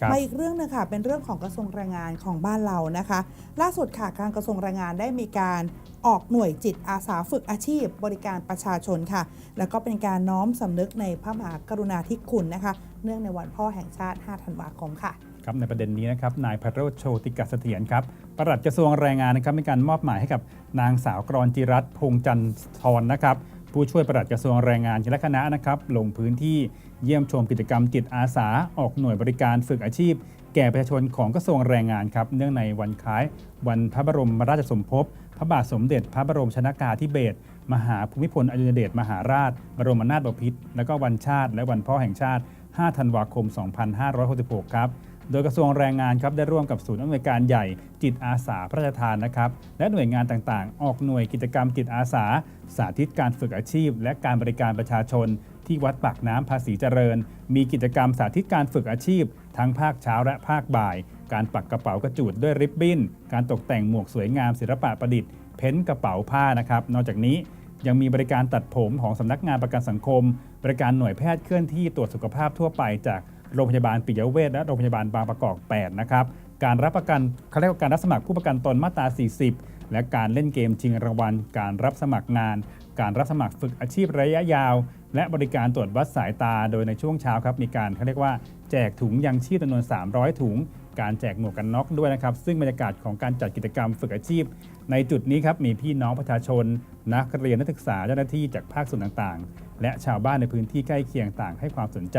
ครับมาอีกเรื่องหนึงค่ะเป็นเรื่องของกระทรวงแรงงานของบ้านเรานะคะ ล่าสุดค่ะการกระทรวงแรงงานได้มีการออกหน่วยจิตอาสาฝึกอาชีพ บริการประชาชนค่ะ แล้วก็เป็นการน้อมสำนึกในพระมหากรุณาธิคุณนะคะ เนื่องในวันพ่อแห่งชาติ 5 ธันวาคมค่ะ ครับในประเด็นนี้นะครับนายพระโรจน์โชติกเสถียรครับปลัดกระทรวงแรงงานนะครับมีการมอบหมายให้กับนางสาวกรจิรัตน์พงษ์จันทรนะครับ ผู้ช่วยปลัดกระทรวงแรงงานและคณะนะครับลงพื้นที่เยี่ยมชมกิจกรรมจิตอาสา ออกหน่วยบริการฝึกอาชีพ แก่ประชาชนของกระทรวงแรงงานครับเนื่องในวันคล้าย วันพระบรมราชสมภพพระบาทสมเด็จ พระบรมชนากาธิเบศรมหาภูมิพลอดุลยเดชมหาราช บรมนาถบพิตรและก็วันชาติ และวันพ่อแห่งชาติ 5 ธันวาคม 2566 ครับ โดยกระทรวงแรงงานครับได้ร่วมกับศูนย์อำนวยการใหญ่จิตอาสาพระราชทานนะครับและหน่วยงานต่างๆ ออกหน่วยกิจกรรมจิตอาสา สาธิตการฝึกอาชีพ และการบริการประชาชน ที่วัดปากน้ำภาษีเจริญ มีกิจกรรมสาธิตการฝึกอาชีพ ทั้งภาคเช้าและภาคบ่าย การปักกระเป๋ากระจูดด้วยริบบิ้น การตกแต่งหมวกสวยงามศิลปะประดิษฐ์เพ้นกระเป๋าผ้านะครับนอกจากนี้ยังมีบริการตัดผมของสำนักงานประกันสังคม บริการหน่วยแพทย์เคลื่อนที่ตรวจสุขภาพทั่วไปจาก โรงพยาบาลปิยเวชและโรงพยาบาลบางประกอบ 8 นะครับ การรับประกันเขาเรียกว่าการรับสมัครผู้ประกันตนมาตรา 40 และการเล่นเกมชิงรางวัล การรับสมัครงาน การรับสมัครฝึกอาชีพระยะยาว และบริการตรวจวัดสายตา โดยในช่วงเช้าครับ มีการเขาเรียกว่าแจกถุงยังชีพจำนวน 300 ถุง การแจกหมวกกันน็อกด้วยนะครับ ซึ่งบรรยากาศของการจัดกิจกรรมฝึกอาชีพ ในจุดนี้ครับมีพี่น้องประชาชน นักเรียนนักศึกษาเจ้าหน้าที่จากภาคส่วนต่างๆ และชาวบ้านในพื้นที่ใกล้เคียงต่างให้ความสนใจ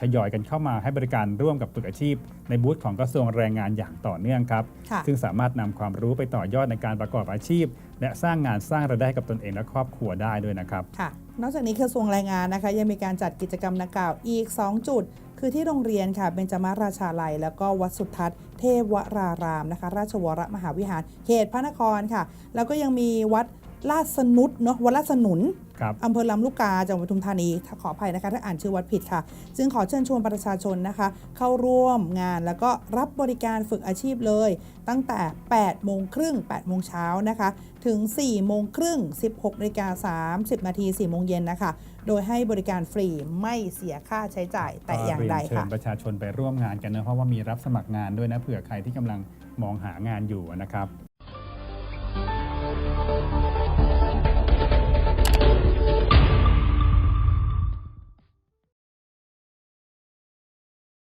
ทยอยกันเข้ามาให้บริการร่วมกับฝึกอาชีพ ในบูธของกระทรวงแรงงานอย่างต่อเนื่องครับค่ะซึ่งสามารถนำความรู้ไปต่อยอดในการประกอบอาชีพ และสร้างงานสร้างรายได้ให้กับตนเองและครอบครัวได้ด้วยนะครับค่ะนอกจากนี้กระทรวงแรงงานนะคะ ยังมีการจัดกิจกรรมดังกล่าวอีก 2 จุด คือที่โรงเรียนค่ะเบญจมาราชาลัย แล้วก็วัดสุทัศน์เทพวรารามนะคะ ราชวรมหาวิหารเขตพระนครค่ะ แล้วก็ยังมีวัด ลาดสนุดเนาะวัดลาดสนุนครับอำเภอลำลูกกาจังหวัดปทุมธานี ขออภัยนะคะ ถ้าอ่านชื่อวัดผิดค่ะ จึงขอเชิญชวนประชาชนนะคะ เข้าร่วมงานแล้วก็รับบริการฝึกอาชีพเลย ตั้งแต่ 8 โมงครึ่ง 8 โมงเช้านะคะ ถึง 4 โมงครึ่ง 16นาฬิกา30 นาที 4 โมงเย็นนะคะ โดยให้บริการฟรีไม่เสียค่าใช้จ่ายแต่อย่างใดก็เรีนเชิค่ะญประชาชนไปร่วมงานกันนะเพราะว่ามีรับสมัครงานด้วยนะเผื่อใครที่กำลังมองหางานอยู่นะครับ